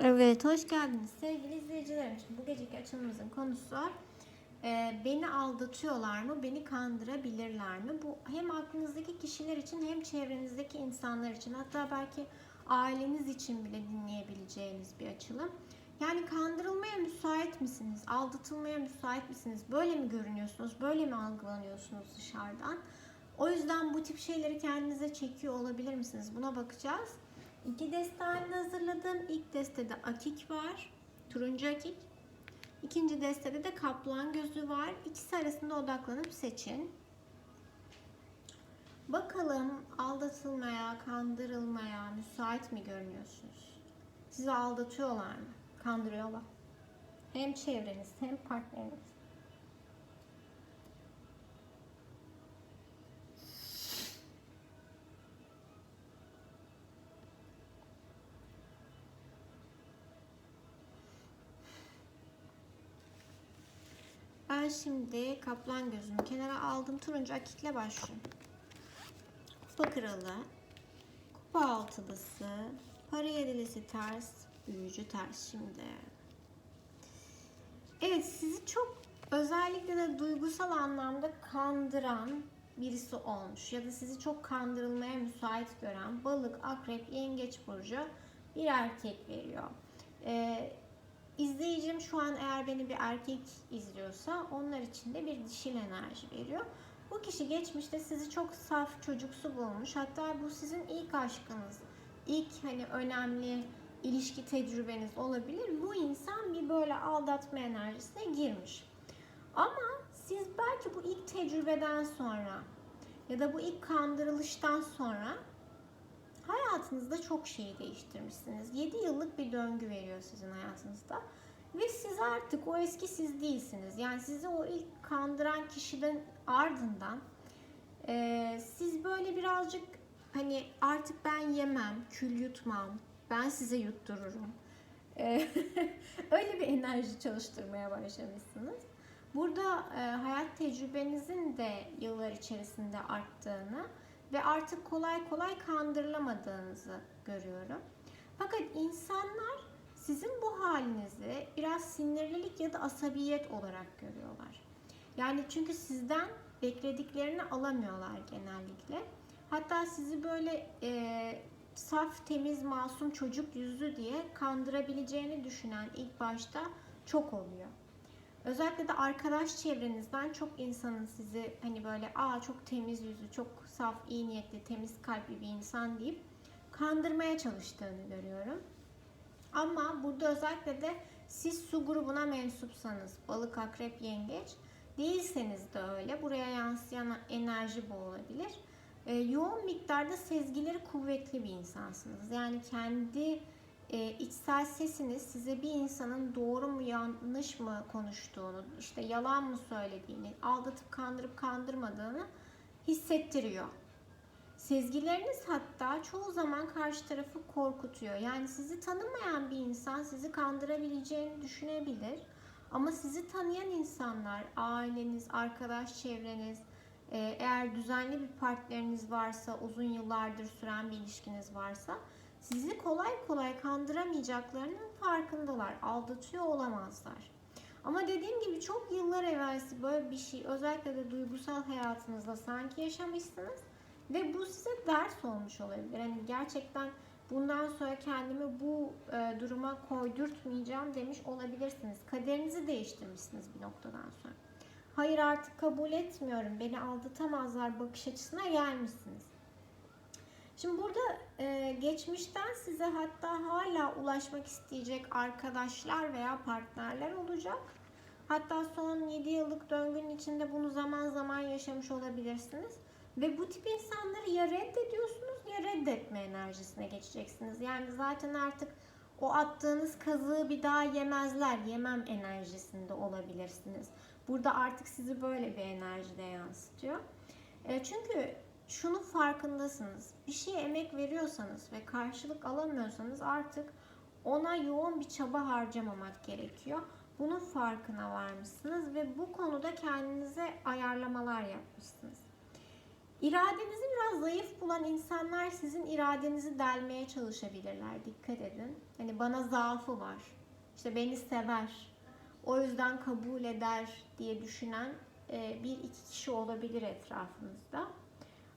Evet, hoş geldiniz sevgili izleyicilerim. Şimdi bu geceki açılımımızın konusu e, beni aldatıyorlar mı, beni kandırabilirler mi? Bu hem aklınızdaki kişiler için hem çevrenizdeki insanlar için hatta belki aileniz için bile dinleyebileceğiniz bir açılım. Yani kandırılmaya müsait misiniz? Aldatılmaya müsait misiniz? Böyle mi görünüyorsunuz? Böyle mi algılanıyorsunuz dışarıdan? O yüzden bu tip şeyleri kendinize çekiyor olabilir misiniz? Buna bakacağız. İki deste halinde hazırladım. İlk destede akik var. Turuncu akik. İkinci destede de kaplan gözü var. İkisi arasında odaklanıp seçin. Bakalım aldatılmaya, kandırılmaya müsait mi görünüyorsunuz? Sizi aldatıyorlar mı? Kandırıyorlar. Hem çevreniz hem partneriniz. Ben şimdi kaplan gözümü kenara aldım. Turuncu akikle başlıyorum. Kupa kralı, kupa altılısı, para yedilisi ters, büyücü ters şimdi. Evet sizi çok özellikle de duygusal anlamda kandıran birisi olmuş ya da sizi çok kandırılmaya müsait gören balık, akrep, yengeç burcu bir erkek veriyor. Ee, İzleyicim şu an eğer beni bir erkek izliyorsa onlar için de bir dişil enerji veriyor. Bu kişi geçmişte sizi çok saf çocuksu bulmuş. Hatta bu sizin ilk aşkınız, ilk hani önemli ilişki tecrübeniz olabilir. Bu insan bir böyle aldatma enerjisine girmiş. Ama siz belki bu ilk tecrübeden sonra ya da bu ilk kandırılıştan sonra hayatınızda çok şeyi değiştirmişsiniz. 7 yıllık bir döngü veriyor sizin hayatınızda. Ve siz artık o eski siz değilsiniz. Yani sizi o ilk kandıran kişiden ardından e, siz böyle birazcık hani artık ben yemem, kül yutmam, ben size yuttururum. E, öyle bir enerji çalıştırmaya başlamışsınız. Burada e, hayat tecrübenizin de yıllar içerisinde arttığını ve artık kolay kolay kandırılamadığınızı görüyorum. Fakat insanlar sizin bu halinizi biraz sinirlilik ya da asabiyet olarak görüyorlar. Yani çünkü sizden beklediklerini alamıyorlar genellikle. Hatta sizi böyle e, saf, temiz, masum çocuk yüzlü diye kandırabileceğini düşünen ilk başta çok oluyor. Özellikle de arkadaş çevrenizden çok insanın sizi hani böyle aa çok temiz yüzlü, çok saf, iyi niyetli, temiz kalpli bir insan deyip kandırmaya çalıştığını görüyorum. Ama burada özellikle de siz su grubuna mensupsanız, balık, akrep, yengeç değilseniz de öyle. Buraya yansıyan enerji bu olabilir. Ee, yoğun miktarda sezgileri kuvvetli bir insansınız. Yani kendi e, içsel sesiniz size bir insanın doğru mu yanlış mı konuştuğunu, işte yalan mı söylediğini, aldatıp kandırıp kandırmadığını hissettiriyor. Sezgileriniz hatta çoğu zaman karşı tarafı korkutuyor. Yani sizi tanımayan bir insan sizi kandırabileceğini düşünebilir. Ama sizi tanıyan insanlar, aileniz, arkadaş çevreniz, e, eğer düzenli bir partneriniz varsa, uzun yıllardır süren bir ilişkiniz varsa sizi kolay kolay kandıramayacaklarının farkındalar. Aldatıyor olamazlar. Ama dediğim gibi çok yıllar evvelsi böyle bir şey özellikle de duygusal hayatınızda sanki yaşamışsınız ve bu size ders olmuş olabilir. Hani gerçekten bundan sonra kendimi bu e, duruma koydurtmayacağım demiş olabilirsiniz. Kaderinizi değiştirmişsiniz bir noktadan sonra. Hayır artık kabul etmiyorum, beni aldatamazlar bakış açısına gelmişsiniz. Şimdi burada e, geçmişten size hatta hala ulaşmak isteyecek arkadaşlar veya partnerler olacak. Hatta son 7 yıllık döngünün içinde bunu zaman zaman yaşamış olabilirsiniz. Ve bu tip insanları ya reddediyorsunuz ya reddetme enerjisine geçeceksiniz. Yani zaten artık o attığınız kazığı bir daha yemezler, yemem enerjisinde olabilirsiniz. Burada artık sizi böyle bir enerjide yansıtıyor. E, çünkü şunun farkındasınız. Bir şeye emek veriyorsanız ve karşılık alamıyorsanız artık ona yoğun bir çaba harcamamak gerekiyor. Bunun farkına varmışsınız ve bu konuda kendinize ayarlamalar yapmışsınız. İradenizi biraz zayıf bulan insanlar sizin iradenizi delmeye çalışabilirler. Dikkat edin. Hani bana zaafı var. İşte beni sever. O yüzden kabul eder diye düşünen e, bir iki kişi olabilir etrafınızda.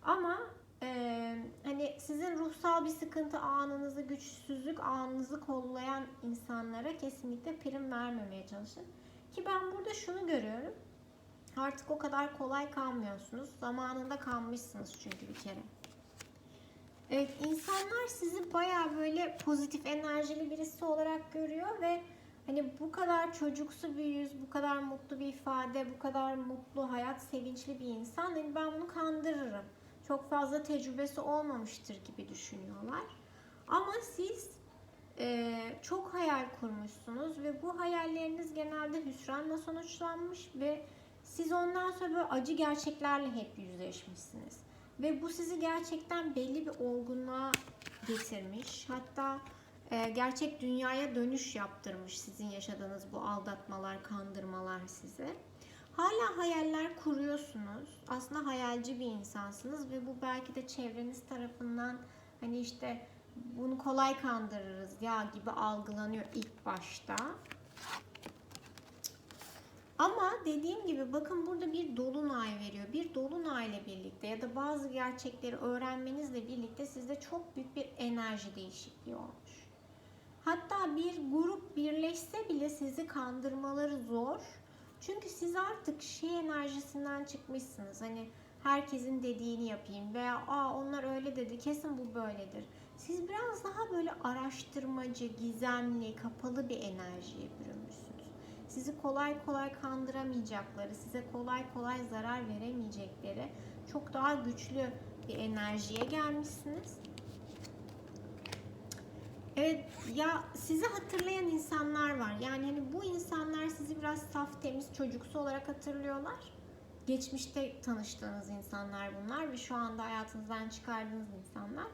Ama e, hani sizin ruhsal bir sıkıntı anınızı, güçsüzlük anınızı kollayan insanlara kesinlikle prim vermemeye çalışın. Ki ben burada şunu görüyorum. Artık o kadar kolay kalmıyorsunuz. Zamanında kalmışsınız çünkü bir kere. Evet, insanlar sizi baya böyle pozitif enerjili birisi olarak görüyor ve hani bu kadar çocuksu bir yüz, bu kadar mutlu bir ifade, bu kadar mutlu, hayat sevinçli bir insan. Hani ben bunu kandırırım. Çok fazla tecrübesi olmamıştır gibi düşünüyorlar. Ama siz e, çok hayal kurmuşsunuz ve bu hayalleriniz genelde hüsranla sonuçlanmış ve siz ondan sonra böyle acı gerçeklerle hep yüzleşmişsiniz. Ve bu sizi gerçekten belli bir olgunluğa getirmiş. Hatta e, gerçek dünyaya dönüş yaptırmış sizin yaşadığınız bu aldatmalar, kandırmalar size. Hala hayaller kuruyorsunuz. Aslında hayalci bir insansınız ve bu belki de çevreniz tarafından hani işte bunu kolay kandırırız ya gibi algılanıyor ilk başta. Ama dediğim gibi bakın burada bir dolunay veriyor. Bir dolunay ile birlikte ya da bazı gerçekleri öğrenmenizle birlikte sizde çok büyük bir enerji değişikliği olmuş. Hatta bir grup birleşse bile sizi kandırmaları zor. Çünkü siz artık şey enerjisinden çıkmışsınız. Hani herkesin dediğini yapayım veya aa onlar öyle dedi kesin bu böyledir. Siz biraz daha böyle araştırmacı, gizemli, kapalı bir enerjiye bürünmüşsünüz. Sizi kolay kolay kandıramayacakları, size kolay kolay zarar veremeyecekleri çok daha güçlü bir enerjiye gelmişsiniz. Evet ya sizi hatırlayan insanlar var. Yani hani bu insanlar sizi biraz saf temiz çocuksu olarak hatırlıyorlar. Geçmişte tanıştığınız insanlar bunlar ve şu anda hayatınızdan çıkardığınız insanlar.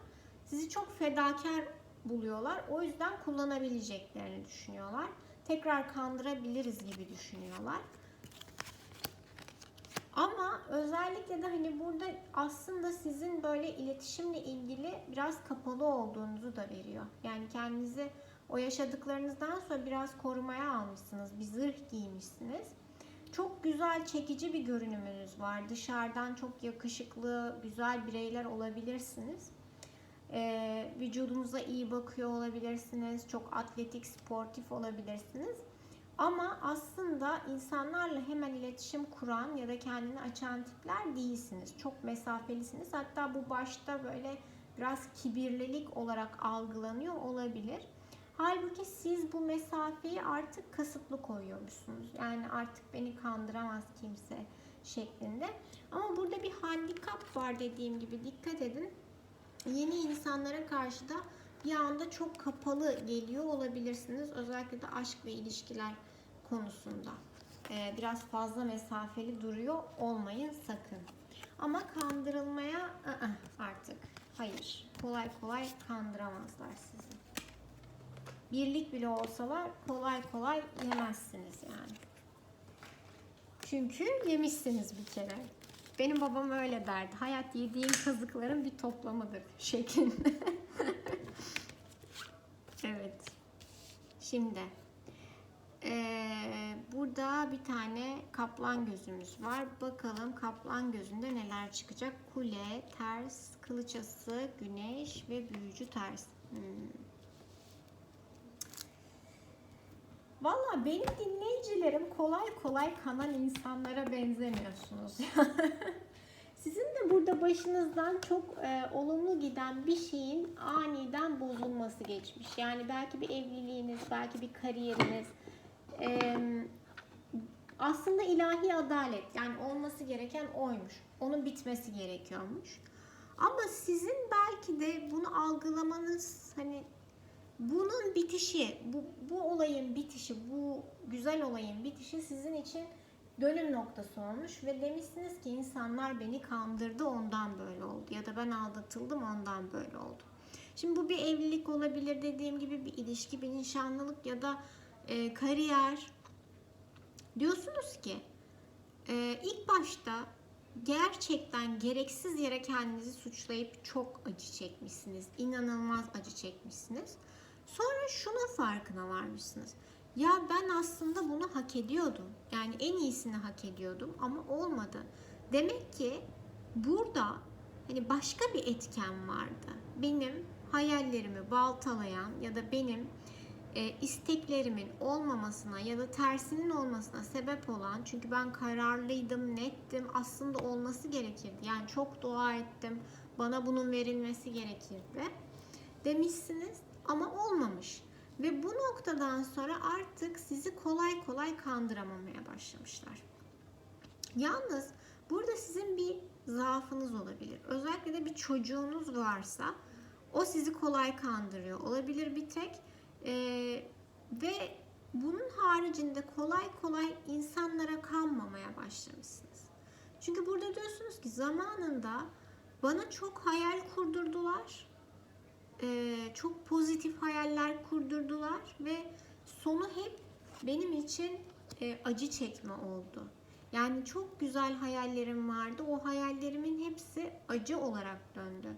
Sizi çok fedakar buluyorlar. O yüzden kullanabileceklerini düşünüyorlar. Tekrar kandırabiliriz gibi düşünüyorlar. Ama özellikle de hani burada aslında sizin böyle iletişimle ilgili biraz kapalı olduğunuzu da veriyor. Yani kendinizi o yaşadıklarınızdan sonra biraz korumaya almışsınız. Bir zırh giymişsiniz. Çok güzel, çekici bir görünümünüz var. Dışarıdan çok yakışıklı, güzel bireyler olabilirsiniz. Ee, vücudunuza iyi bakıyor olabilirsiniz. Çok atletik, sportif olabilirsiniz. Ama aslında insanlarla hemen iletişim kuran ya da kendini açan tipler değilsiniz. Çok mesafelisiniz. Hatta bu başta böyle biraz kibirlilik olarak algılanıyor olabilir. Halbuki siz bu mesafeyi artık kasıtlı koyuyormuşsunuz. Yani artık beni kandıramaz kimse şeklinde. Ama burada bir handikap var dediğim gibi dikkat edin. Yeni insanlara karşı da bir anda çok kapalı geliyor olabilirsiniz. Özellikle de aşk ve ilişkiler konusunda. Ee, biraz fazla mesafeli duruyor olmayın sakın. Ama kandırılmaya ı-ı, artık hayır. Kolay kolay kandıramazlar sizi. Birlik bile olsalar kolay kolay yemezsiniz yani. Çünkü yemişsiniz bir kere. Benim babam öyle derdi. Hayat yediğin kazıkların bir toplamıdır şeklinde. evet. Şimdi ee, burada bir tane kaplan gözümüz var. Bakalım kaplan gözünde neler çıkacak. Kule, ters, kılıçası, güneş ve büyücü ters. Hmm. Valla benim dinleyicilerim kolay kolay kanan insanlara benzemiyorsunuz. Sizin de burada başınızdan çok e, olumlu giden bir şeyin aniden bozulması geçmiş. Yani belki bir evliliğiniz, belki bir kariyeriniz. E, aslında ilahi adalet yani olması gereken oymuş. Onun bitmesi gerekiyormuş. Ama sizin belki de bunu algılamanız hani bunun bitişi, bu, bu olayın bitişi, bu güzel olayın bitişi sizin için dönüm noktası olmuş ve demişsiniz ki insanlar beni kandırdı ondan böyle oldu ya da ben aldatıldım ondan böyle oldu. Şimdi bu bir evlilik olabilir dediğim gibi bir ilişki, bir nişanlılık ya da e, kariyer. Diyorsunuz ki e, ilk başta gerçekten gereksiz yere kendinizi suçlayıp çok acı çekmişsiniz. İnanılmaz acı çekmişsiniz. Sonra şunun farkına varmışsınız. Ya ben aslında bunu hak ediyordum. Yani en iyisini hak ediyordum ama olmadı. Demek ki burada hani başka bir etken vardı. Benim hayallerimi baltalayan ya da benim e, isteklerimin olmamasına ya da tersinin olmasına sebep olan çünkü ben kararlıydım, nettim. Aslında olması gerekirdi. Yani çok dua ettim. Bana bunun verilmesi gerekirdi. Demişsiniz ama olmamış. Ve bu noktadan sonra artık sizi kolay kolay kandıramamaya başlamışlar. Yalnız burada sizin bir zaafınız olabilir. Özellikle de bir çocuğunuz varsa o sizi kolay kandırıyor olabilir bir tek. Ee, ve bunun haricinde kolay kolay insanlara kanmamaya başlamışsınız. Çünkü burada diyorsunuz ki zamanında bana çok hayal kurdurdular. Ee, çok pozitif hayaller kurdurdular ve sonu hep benim için e, acı çekme oldu. Yani çok güzel hayallerim vardı. O hayallerimin hepsi acı olarak döndü.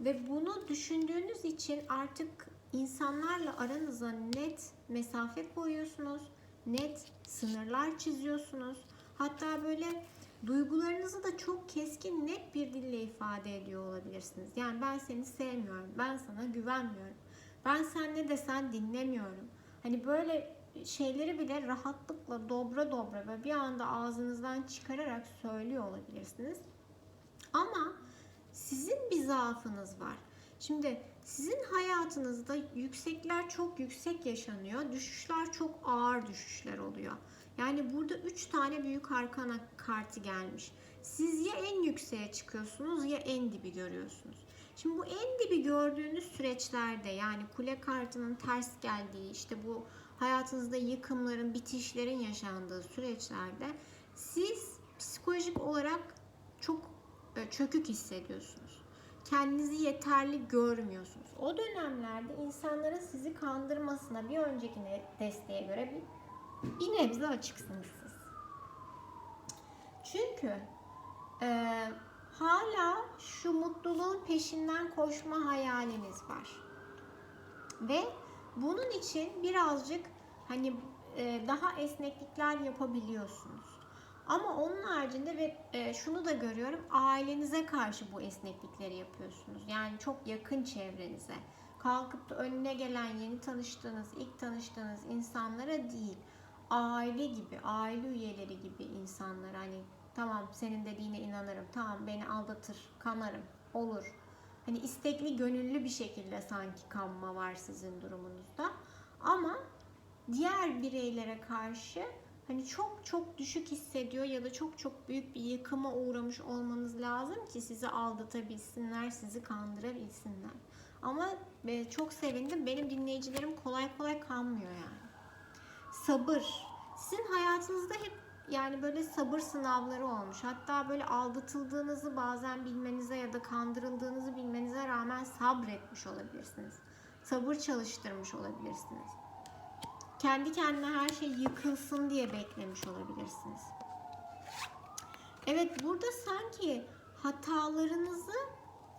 Ve bunu düşündüğünüz için artık insanlarla aranıza net mesafe koyuyorsunuz. Net sınırlar çiziyorsunuz. Hatta böyle duygularınızı da çok keskin net bir dille ifade ediyor olabilirsiniz. Yani ben seni sevmiyorum. Ben sana güvenmiyorum. Ben sen ne desen dinlemiyorum. Hani böyle şeyleri bile rahatlıkla dobra dobra ve bir anda ağzınızdan çıkararak söylüyor olabilirsiniz. Ama sizin bir zaafınız var. Şimdi sizin hayatınızda yüksekler çok yüksek yaşanıyor. Düşüşler çok ağır düşüşler oluyor. Yani burada 3 tane büyük arkana kartı gelmiş. Siz ya en yükseğe çıkıyorsunuz ya en dibi görüyorsunuz. Şimdi bu en dibi gördüğünüz süreçlerde yani kule kartının ters geldiği işte bu hayatınızda yıkımların, bitişlerin yaşandığı süreçlerde siz psikolojik olarak çok e, çökük hissediyorsunuz. Kendinizi yeterli görmüyorsunuz. O dönemlerde insanların sizi kandırmasına bir önceki desteğe göre bir, bir nebze açıksınız siz. Çünkü e, hala şu mutluluğun peşinden koşma hayaliniz var. Ve bunun için birazcık hani e, daha esneklikler yapabiliyorsunuz. Ama onun haricinde ve e, şunu da görüyorum ailenize karşı bu esneklikleri yapıyorsunuz. Yani çok yakın çevrenize. Kalkıp da önüne gelen yeni tanıştığınız, ilk tanıştığınız insanlara değil. Aile gibi, aile üyeleri gibi insanlar hani tamam senin dediğine inanırım, tamam beni aldatır, kanarım, olur. Hani istekli, gönüllü bir şekilde sanki kanma var sizin durumunuzda. Ama diğer bireylere karşı hani çok çok düşük hissediyor ya da çok çok büyük bir yıkıma uğramış olmanız lazım ki sizi aldatabilsinler, sizi kandırabilsinler. Ama e, çok sevindim. Benim dinleyicilerim kolay kolay kanmıyor yani. Sabır. Sizin hayatınızda hep yani böyle sabır sınavları olmuş. Hatta böyle aldatıldığınızı bazen bilmenize ya da kandırıldığınızı bilmenize rağmen sabretmiş olabilirsiniz. Sabır çalıştırmış olabilirsiniz kendi kendine her şey yıkılsın diye beklemiş olabilirsiniz. Evet burada sanki hatalarınızı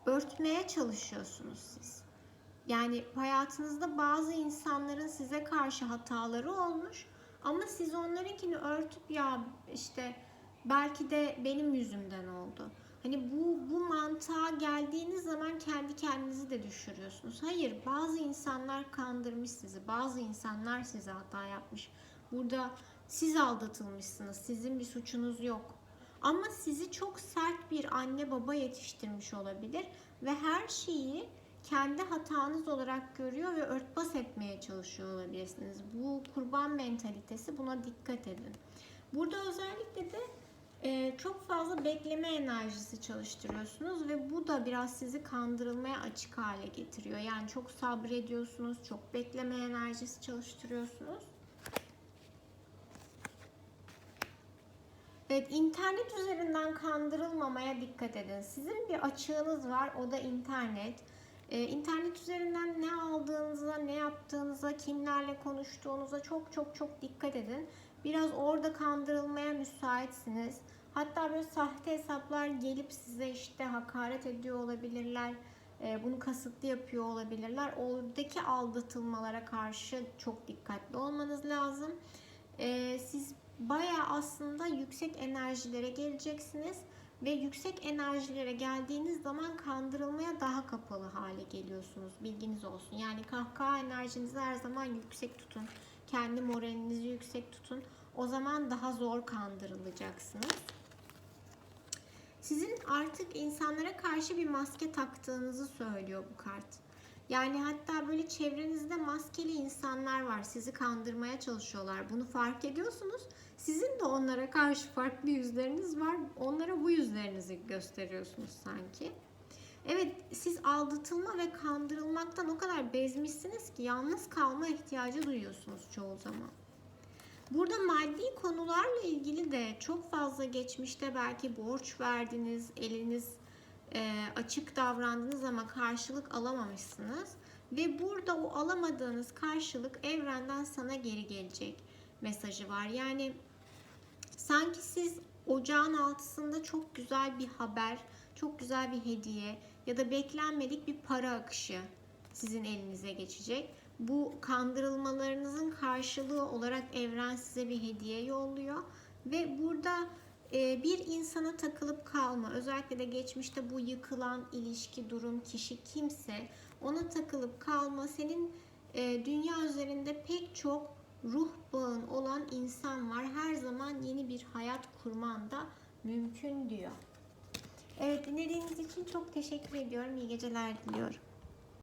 örtmeye çalışıyorsunuz siz. Yani hayatınızda bazı insanların size karşı hataları olmuş ama siz onlarınkini örtüp ya işte belki de benim yüzümden oldu. Hani bu bu mantığa geldiğiniz zaman kendi kendinizi de düşürüyorsunuz. Hayır, bazı insanlar kandırmış sizi. Bazı insanlar size hata yapmış. Burada siz aldatılmışsınız. Sizin bir suçunuz yok. Ama sizi çok sert bir anne baba yetiştirmiş olabilir ve her şeyi kendi hatanız olarak görüyor ve örtbas etmeye çalışıyor olabilirsiniz. Bu kurban mentalitesi buna dikkat edin. Burada özellikle de çok fazla bekleme enerjisi çalıştırıyorsunuz ve bu da biraz sizi kandırılmaya açık hale getiriyor. Yani çok sabrediyorsunuz, çok bekleme enerjisi çalıştırıyorsunuz. Evet, internet üzerinden kandırılmamaya dikkat edin. Sizin bir açığınız var, o da internet. Ee, internet üzerinden ne aldığınıza, ne yaptığınıza, kimlerle konuştuğunuza çok çok çok dikkat edin. Biraz orada kandırılmaya müsaitsiniz. Hatta böyle sahte hesaplar gelip size işte hakaret ediyor olabilirler. Ee, Bunu kasıtlı yapıyor olabilirler. Oradaki aldatılmalara karşı çok dikkatli olmanız lazım. Ee, Siz bayağı aslında yüksek enerjilere geleceksiniz ve yüksek enerjilere geldiğiniz zaman kandırılmaya daha kapalı hale geliyorsunuz. Bilginiz olsun. Yani kahkaha enerjinizi her zaman yüksek tutun. Kendi moralinizi yüksek tutun. O zaman daha zor kandırılacaksınız. Sizin artık insanlara karşı bir maske taktığınızı söylüyor bu kart. Yani hatta böyle çevrenizde maskeli insanlar var. Sizi kandırmaya çalışıyorlar. Bunu fark ediyorsunuz. Sizin de onlara karşı farklı yüzleriniz var. Onlara bu yüzlerinizi gösteriyorsunuz sanki. Evet siz aldatılma ve kandırılmaktan o kadar bezmişsiniz ki yalnız kalma ihtiyacı duyuyorsunuz çoğu zaman. Burada maddi konularla ilgili de çok fazla geçmişte belki borç verdiniz, eliniz e, açık davrandınız ama karşılık alamamışsınız. Ve burada o alamadığınız karşılık evrenden sana geri gelecek mesajı var. Yani sanki siz ocağın altısında çok güzel bir haber, çok güzel bir hediye ya da beklenmedik bir para akışı sizin elinize geçecek. Bu kandırılmalarınızın karşılığı olarak evren size bir hediye yolluyor ve burada e, bir insana takılıp kalma, özellikle de geçmişte bu yıkılan ilişki, durum, kişi kimse ona takılıp kalma. Senin e, dünya üzerinde pek çok ruh bağın olan insan var. Her zaman yeni bir hayat kurman da mümkün diyor. Evet dinlediğiniz için çok teşekkür ediyorum. İyi geceler diliyorum.